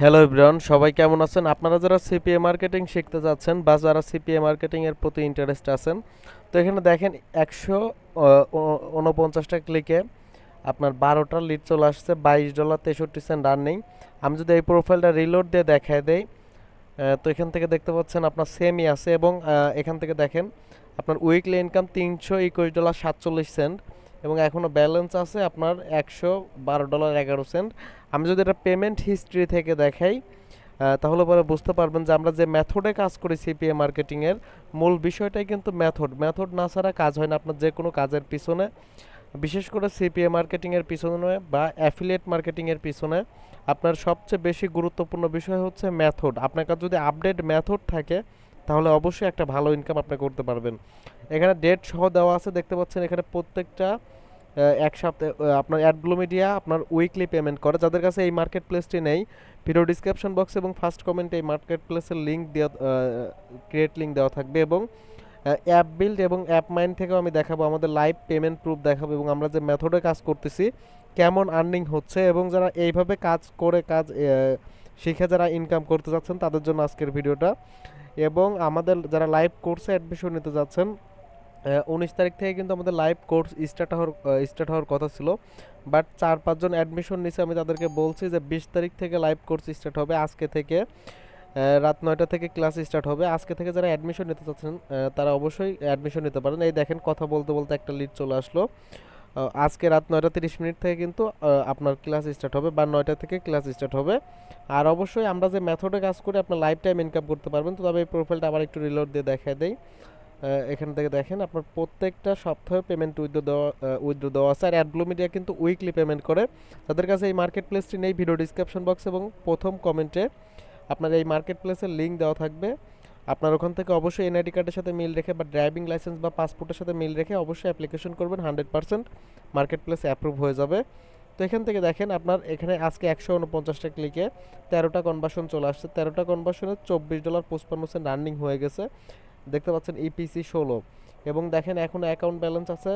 Hello Ibran সবাই কেমন আছেন? আপনারা যারা সিপিএ মার্কেটিং শিখতে যাচ্ছেন বা যারা সিপিএ মার্কেটিংয়ের প্রতি ইন্টারেস্ট আছেন, তো এখানে দেখেন একশো উনপঞ্চাশটা ক্লিকে আপনার বারোটা লিড চলে আসছে, বাইশ ডলার, তেষট্টি সেন্ট রানিং আমি যদি এই প্রোফাইলটা রিলোড দিয়ে দেখায় দেই তো এখান থেকে দেখতে পাচ্ছেন আপনার সেমই আছে এবং এখান থেকে দেখেন আপনার উইকলি ইনকাম তিনশো একুশ ডলার সাতচল্লিশ সেন্ট এবং এখনও ব্যালেন্স আছে আপনার একশো বারো ডলার এগারো সেন্ট আমি যদি এটা পেমেন্ট হিস্ট্রি থেকে দেখাই তাহলে পরে বুঝতে পারবেন যে আমরা যে মেথডে কাজ করি সিপিএ মার্কেটিংয়ের মূল বিষয়টাই কিন্তু মেথড মেথড না ছাড়া কাজ হয় না আপনার যে কোনো কাজের পিছনে। বিশেষ করে সিপিএ মার্কেটিংয়ের পিছনে বা অ্যাফিলিয়েট মার্কেটিংয়ের পিছনে আপনার সবচেয়ে বেশি গুরুত্বপূর্ণ বিষয় হচ্ছে মেথড আপনার কাছে যদি আপডেট মেথড থাকে, তাহলে অবশ্যই একটা ভালো ইনকাম আপনি করতে পারবেন। এখানে ডেট সহ দেওয়া আছে, দেখতে পাচ্ছেন এখানে প্রত্যেকটা এক সপ্তাহে আপনার অ্যাডগ্লো মিডিয়া আপনার উইকলি পেমেন্ট করে। যাদের কাছে এই মার্কেট প্লেসটি নেই ভিডিও ডিসক্রিপশন বক্স এবং ফার্স্ট কমেন্টে এই মার্কেট প্লেসের লিঙ্ক দেওয়া ক্রিয়েট লিঙ্ক দেওয়া থাকবে এবং অ্যাপ বিল্ড এবং অ্যাপ মাইন্ড থেকেও আমি দেখাবো, আমাদের লাইভ পেমেন্ট প্রুফ দেখাবো এবং আমরা যে মেথডে কাজ করতেছি, কেমন আর্নিং হচ্ছে এবং যারা এইভাবে কাজ করে কাজ শিখে যারা ইনকাম করতে যাচ্ছেন, তাদের জন্য আজকের ভিডিওটা এবং আমাদের যারা লাইভ কোর্সে অ্যাডমিশন নিতে যাচ্ছেন উনিশ তারিখ থেকে কিন্তু আমাদের লাইভ কোর্স স্টার্ট হওয়ার স্টার্ট হওয়ার কথা ছিল। বাট চার পাঁচজন অ্যাডমিশন নিছে আমি তাদেরকে বলছি যে বিশ তারিখ থেকে লাইভ কোর্স স্টার্ট হবে আজকে থেকে রাত নয়টা থেকে ক্লাস স্টার্ট হবে। আজকে থেকে যারা অ্যাডমিশন নিতে চাচ্ছেন তারা অবশ্যই অ্যাডমিশন নিতে পারেন। এই দেখেন কথা বলতে বলতে একটা লিড চলে আসলো। আজকে রাত নয়টা তিরিশ মিনিট থেকে কিন্তু আপনার ক্লাস স্টার্ট হবে বা নয়টা থেকে ক্লাস স্টার্ট হবে। আর অবশ্যই আমরা যে মেথডে কাজ করি আপনার লাইফ টাইম ইনকাম করতে পারবেন। তো তবে এই প্রোফাইলটা আবার একটু রিলোড দিয়ে দেই। আহ, এখান থেকে দেখেন, আপনার প্রত্যেকটা সপ্তাহে পেমেন্ট উইথড্র দেওয়া উইথড্র দেওয়া আছে। আর অ্যাডগ্লো মিডিয়া কিন্তু উইকলি পেমেন্ট করে। তাদের কাছে এই মার্কেট প্লেসটি নেই ভিডিও ডিসক্রিপশন বক্স এবং প্রথম কমেন্টে আপনার এই মার্কেট প্লেসের লিঙ্ক দেওয়া থাকবে। আপনার ওখান থেকে অবশ্যই এনআইডি কার্ডের সাথে মিল রেখে বা ড্রাইভিং লাইসেন্স বা পাসপোর্টের সাথে মিল রেখে অবশ্যই অ্যাপ্লিকেশন করবেন। Hundred percent market place approve হয়ে যাবে। তো এখান থেকে দেখেন, আপনার এখানে আজকে একশো উনপঞ্চাশটা ক্লিকে তেরোটা কনভার্সন চলে আসছে। তেরোটা কনভার্সনে চব্বিশ ডলার পঁচপান্ন সেন্ট রানিং হয়ে গেছে। দেখতে পাচ্ছেন ইপিসি ষোলো। এবং দেখেন এখন অ্যাকাউন্ট ব্যালেন্স আছে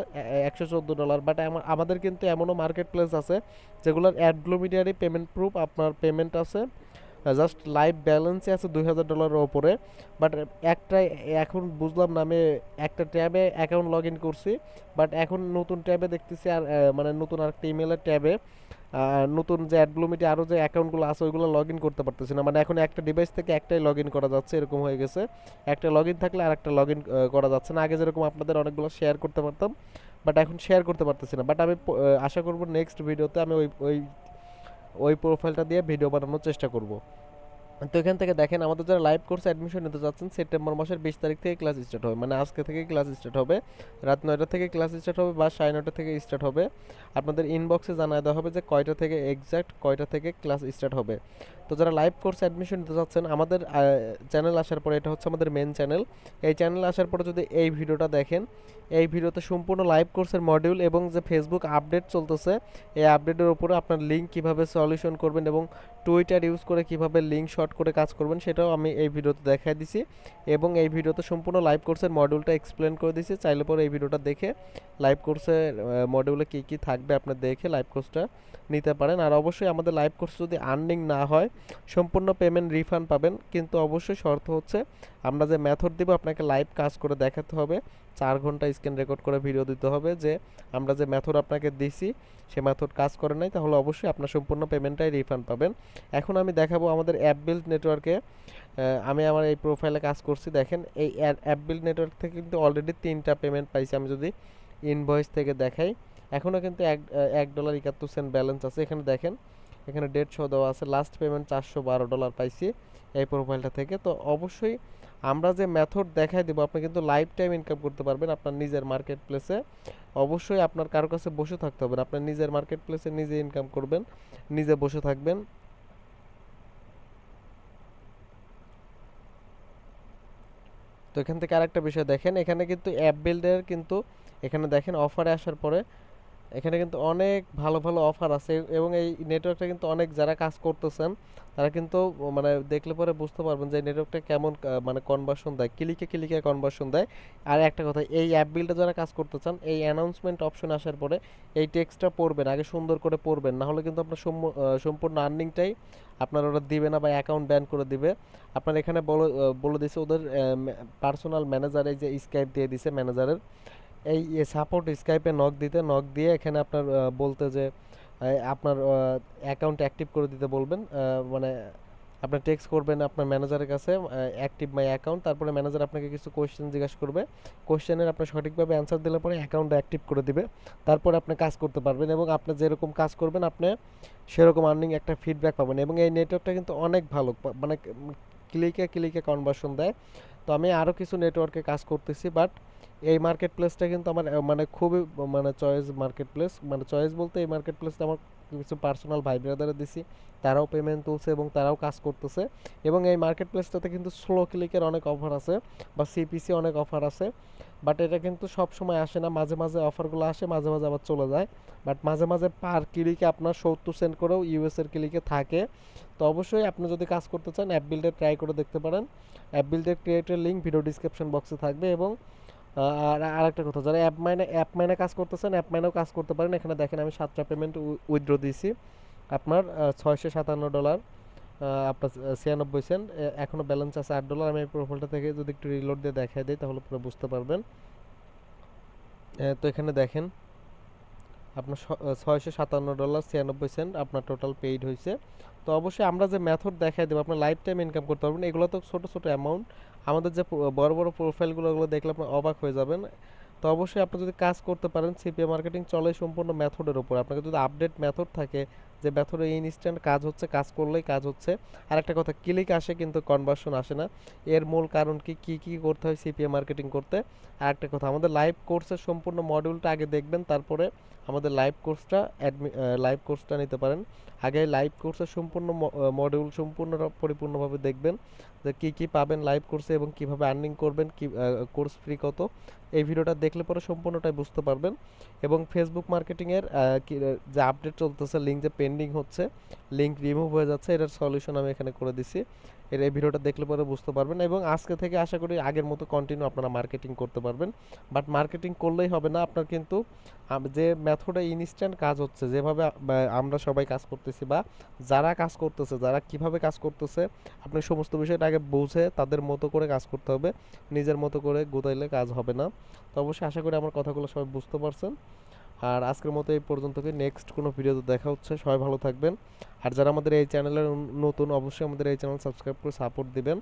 একশো চোদ্দ ডলার বাট আমাদের কিন্তু এমনও মার্কেট প্লেস আছে যেগুলোর অ্যাডগ্লোমিডিয়ারি পেমেন্ট প্রুফ আপনার পেমেন্ট আছে। জাস্ট লাইভ ব্যালেন্সই আছে দুই হাজার ডলারের ওপরে। বাট একটা এখন বুঝলাম না, আমি একটা ট্যাবে অ্যাকাউন্ট লগ ইন করছি। বাট এখন নতুন ট্যাবে দেখতেছি আর মানে নতুন আরেকটা ইমেলের ট্যাবে। নতুন যে অ্যাডব্লুমিটি আরও যে অ্যাকাউন্টগুলো আছে, ওইগুলো লগ ইন করতে পারতেছি না। মানে এখন একটা ডিভাইস থেকে একটাই লগ ইন করা যাচ্ছে, এরকম হয়ে গেছে। একটা লগ ইন থাকলে আর একটা লগ ইন করা যাচ্ছে না। আগে যেরকম আপনাদের অনেকগুলো শেয়ার করতে পারতাম বাট এখন শেয়ার করতে পারতেছি না। বাট আমি আশা করব নেক্সট ভিডিওতে আমি ওই ওই ওই প্রোফাইলটা দিয়ে ভিডিও বানানোর চেষ্টা করব। তো এখান থেকে দেখেন, আমাদের যারা লাইভ কোর্স অ্যাডমিশন নিতে যাচ্ছেন সেপ্টেম্বর মাসের বিশ তারিখ থেকে ক্লাস স্টার্ট হবে। মানে আজকে থেকে ক্লাস স্টার্ট হবে। রাত নয়টা থেকে ক্লাস স্টার্ট হবে বা সাড়ে নয়টা থেকে স্টার্ট হবে। আপনাদের ইনবক্সে জানায় দেওয়া হবে যে কয়টা থেকে এক্স্যাক্ট কয়টা থেকে ক্লাস স্টার্ট হবে। তো যারা লাইভ কোর্স অ্যাডমিশন নিতে চাচ্ছেন আমাদের চ্যানেল আসার পরে, এটা হচ্ছে আমাদের মেন চ্যানেল এই চ্যানেল আসার পরে যদি এই ভিডিওটা দেখেন, এই ভিডিওতে সম্পূর্ণ লাইভ কোর্সের মডিউল এবং যে ফেসবুক আপডেট চলতেছে, এই আপডেটের উপরে আপনার লিঙ্ক কীভাবে সলিউশন করবেন এবং টুইটার ইউজ করে কীভাবে লিঙ্ক শর্ট করে কাজ করবেন সেটাও আমি এই ভিডিওতে দেখাই দিছি। এবং এই ভিডিওতে সম্পূর্ণ লাইভ কোর্সের মডিউলটা এক্সপ্লেন করে দিছি। চাইলে পরে এই ভিডিওটা দেখে লাইভ কোর্সের মডিউলে কী কী থাকবে আপনার দেখে লাইভ কোর্সটা নিতে পারেন। আর অবশ্যই আমাদের লাইভ কোর্স যদি আর্নিং না হয়, সম্পূর্ণ পেমেন্ট রিফান্ড পাবেন। কিন্তু অবশ্যই শর্ত হচ্ছে আমরা যে মেথড দিব, আপনাকে লাইভ কাজ করে দেখাতে হবে। চার ঘণ্টা স্ক্রিন রেকর্ড করে ভিডিও দিতে হবে যে, আমরা যে মেথড আপনাকে দিছি, সে মেথড কাজ করে নাই, তাহলে অবশ্যই আপনার সম্পূর্ণ পেমেন্টটাই রিফান্ড পাবেন। এখন আমি দেখাবো আমাদের অ্যাপ বিল্ড নেটওয়ার্কে আমি আমার এই প্রোফাইলে কাজ করছি, দেখেন, এই অ্যাপ বিল্ড নেটওয়ার্ক থেকে কিন্তু অলরেডি তিনটা পেমেন্ট পাইছি আমি যদি ইনভয়েস থেকে দেখাই। এখনও কিন্তু এক এক ডলার একাত্তর সেন্ট ব্যালেন্স আছে, এখানে দেখেন, এখানে ডেট শো দেওয়া আছে লাস্ট পেমেন্ট চারশো বারো ডলার পাইছি এই প্রোফাইলটা থেকে। তো অবশ্যই আমরা যে মেথড দেখাই দেবো, আপনি কিন্তু লাইফ টাইম ইনকাম করতে পারবেন আপনার নিজের মার্কেট প্লেসে অবশ্যই আপনার কারও কাছে বসে থাকতে হবে আপনার নিজের মার্কেট প্লেসে নিজে ইনকাম করবেন, নিজে বসে থাকবেন। তো এখান থেকে আরেকটা বিষয় দেখেন, এখানে কিন্তু অ্যাপ বিল্ডের কিন্তু, এখানে দেখেন অফারে আসার পরে এখানে কিন্তু অনেক ভালো ভালো অফার আছে এবং এই নেটওয়ার্কটা কিন্তু অনেক যারা কাজ করতেছেন, তারা কিন্তু মানে দেখলে পরে বুঝতে পারবেন যে নেটওয়ার্কটা কেমন মানে কনভার্সন দেয়, ক্লিকে ক্লিকে কনভার্সন দেয়। আর একটা কথা, এই অ্যাপ বিলটা যারা কাজ করতে চান, এই অ্যানাউন্সমেন্ট অপশন আসার পরে এই টেক্সটটা পড়বেন, আগে সুন্দর করে পড়বেন, না হলে কিন্তু আপনার সম্পূ- সম্পূর্ণ আর্নিংটাই আপনার ওরা দিবে না বা অ্যাকাউন্ট ব্যান করে দিবে। আপনার এখানে বলে বলে দিছে ওদের পার্সোনাল ম্যানেজার যে স্কাইপ দিয়ে দিছে ম্যানেজারের এই সাপোর্ট স্কাইপে নক দিতে নক দিয়ে এখানে আপনার বলতে যে আপনার অ্যাকাউন্ট অ্যাক্টিভ করে দিতে বলবেন। মানে আপনার টেক্সট করবেন আপনার ম্যানেজারের কাছে অ্যাক্টিভ মাই অ্যাকাউন্ট তারপরে ম্যানেজার আপনাকে কিছু কোয়েশ্চেন জিজ্ঞাসা করবে। কোয়েশ্চেনের আপনি সঠিকভাবে অ্যান্সার দিলে পরে অ্যাকাউন্ট অ্যাক্টিভ করে দিবে। তারপরে আপনি কাজ করতে পারবেন এবং আপনি যেরকম কাজ করবেন, আপনি সেরকম আর্নিং একটা ফিডব্যাক পাবেন। এবং এই নেটওয়ার্কটা কিন্তু অনেক ভালো। মানে ক্লিকে ক্লিকে কনভার্সন দেয়। তো আমি আরও কিছু নেটওয়ার্কে কাজ করতেছি বাট এই মার্কেট প্লেসটা কিন্তু আমার মানে খুবই মানে চয়েস মার্কেট প্লেস মানে চয়েস বলতে এই মার্কেট প্লেসটা আমার কিছু পার্সোনাল ভাই ব্রাদারে দিছি। তারাও পেমেন্ট তুলছে এবং তারাও কাজ করতেছে। এবং এই মার্কেট প্লেসটাতে কিন্তু স্লো ক্লিকের অনেক অফার আছে বা সিপিসি অনেক অফার আছে। বাট এটা কিন্তু সব সময় আসে না। মাঝে মাঝে অফারগুলো আসে, মাঝে মাঝে আবার চলে যায়। বাট মাঝে মাঝে পার ক্লিকে আপনার সত্তর সেন্ট করেও ইউএসের ক্লিকে থাকে। তো অবশ্যই আপনি যদি কাজ করতে চান অ্যাপ বিল্ডে ট্রাই করে দেখতে পারেন। অ্যাপ বিল্ডের ক্রিয়েটের লিঙ্ক ভিডিও ডিসক্রিপশন বক্সে থাকবে এবং আর আরেকটা কথা, যারা অ্যাপ মাইনে অ্যাপ মাইনে কাজ করতেছেন অ্যাপ মাইনেও কাজ করতে পারেন। এখানে দেখেন আমি সাতটা পেমেন্ট উইথড্র দিয়েছি। আপনার ছয়শো সাতান্ন ডলার আপনার ছিয়ানব্বই সেন্ট এখনও ব্যালেন্স আছে আট ডলার। আমি এই প্রোফাইলটা থেকে যদি একটু রিলোড দিয়ে দেখাই দিই, তাহলে পুরো বুঝতে পারবেন। তো এখানে দেখেন, আপনার ছয়শো সাতান্ন ডলার ছিয়ানব্বই সেন্ট আপনার টোটাল পেইড হয়েছে তো অবশ্যই আমরা যে মেথড দেখাই দেবো, আপনার লাইফ টাইম ইনকাম করতে পারবেন, এগুলো তো ছোটো ছোটো অ্যামাউন্ট আমাদের যে বড় বড় প্রোফাইলগুলো ওগুলো দেখলে আপনার অবাক হয়ে যাবেন। তো অবশ্যই আপনি যদি কাজ করতে পারেন সিপিএ মার্কেটিং চলে সম্পূর্ণ মেথডের উপর। আপনাকে যদি আপডেট মেথড থাকে, যে মেথডে ইনস্ট্যান্ট কাজ হচ্ছে, কাজ করলেই কাজ হচ্ছে। আর একটা কথা ক্লিক আসে কিন্তু কনভার্সন আসে না। এর মূল কারণ কি কি কি করতে হয় সিপিএ মার্কেটিং করতে? আর একটা কথা, আমাদের লাইভ কোর্সের সম্পূর্ণ মডিউলটা আগে দেখবেন, তারপরে আমাদের লাইভ কোর্সটা অ্যাডমি লাইভ কোর্সটা নিতে পারেন। আগে লাইভ কোর্সের সম্পূর্ণ মডিউল সম্পূর্ণ পরিপূর্ণভাবে দেখবেন। যে কী কী পাবেন লাইভ কোর্সে এবং কীভাবে আর্নিং করবেন, কি কোর্স ফ্রি কত, এই ভিডিওটা দেখলে পরে সম্পূর্ণটাই বুঝতে পারবেন। এবং ফেসবুক মার্কেটিংয়ের যে আপডেট চলতেছে লিঙ্ক যে পেন্ডিং হচ্ছে লিঙ্ক রিমুভ হয়ে যাচ্ছে, এটার সলিউশন আমি এখানে করে দিছি। এর এই ভিডিওটা দেখলে পরে বুঝতে পারবেন এবং আজকে থেকে আশা করি আগের মতো কন্টিনিউ আপনারা মার্কেটিং করতে পারবেন। বাট মার্কেটিং করলেই হবে না, আপনার কিন্তু যে মেথডে ইনস্ট্যান্ট কাজ হচ্ছে, যেভাবে আমরা সবাই কাজ করতেছি বা যারা কাজ করতেছে, যারা কীভাবে কাজ করতেছে, আপনি সমস্ত বিষয়টা আগে বুঝে তাদের মতো করে কাজ করতে হবে। নিজের মতো করে গোতাইলে কাজ হবে না। তো অবশ্যই আশা করি আমার কথাগুলো সবাই বুঝতে পারছেন। আর আজকের মতো এই পর্যন্তকে নেক্সট কোনো ভিডিওতে দেখা হচ্ছে। সবাই ভালো থাকবেন। আর যারা আমাদের এই চ্যানেলের নতুন, অবশ্যই আমাদের এই চ্যানেল সাবস্ক্রাইব করে সাপোর্ট দিবেন।